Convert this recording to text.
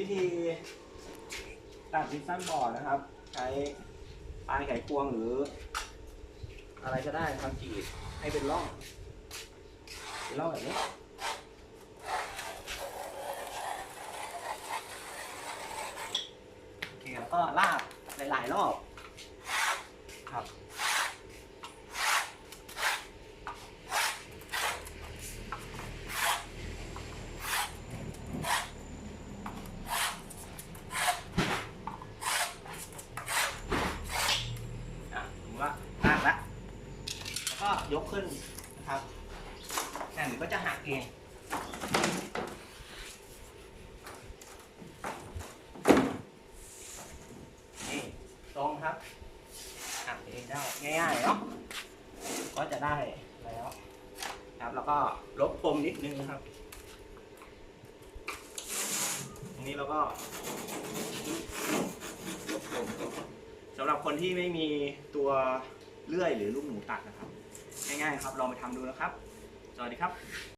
วิธีตัดดิสซันบอร์ดนะครับ ใช้ปลายไขควงหรือ อะไรก็ได้ทำกีดให้เป็นร่องเป็นร่องแบบนี้โอเคแล้วก็ลากหลายๆรอบ อะผมาลากแล้วแล้วก็ยกขึ้นนะครับแผ่นก็จะหักเองนี่ตรงครับหักเองได้ง่ายๆเนาะก็จะได้แล้วครับแล้วก็ลบปมนิดนึงนะครับตรงนี้เราก็ลบปมสำหรับ คนที่ไม่มีตัวเลื่อยหรือลูกหนูตัดนะครับ ง่ายๆครับลองไปทำดูนะครับ สวัสดีครับ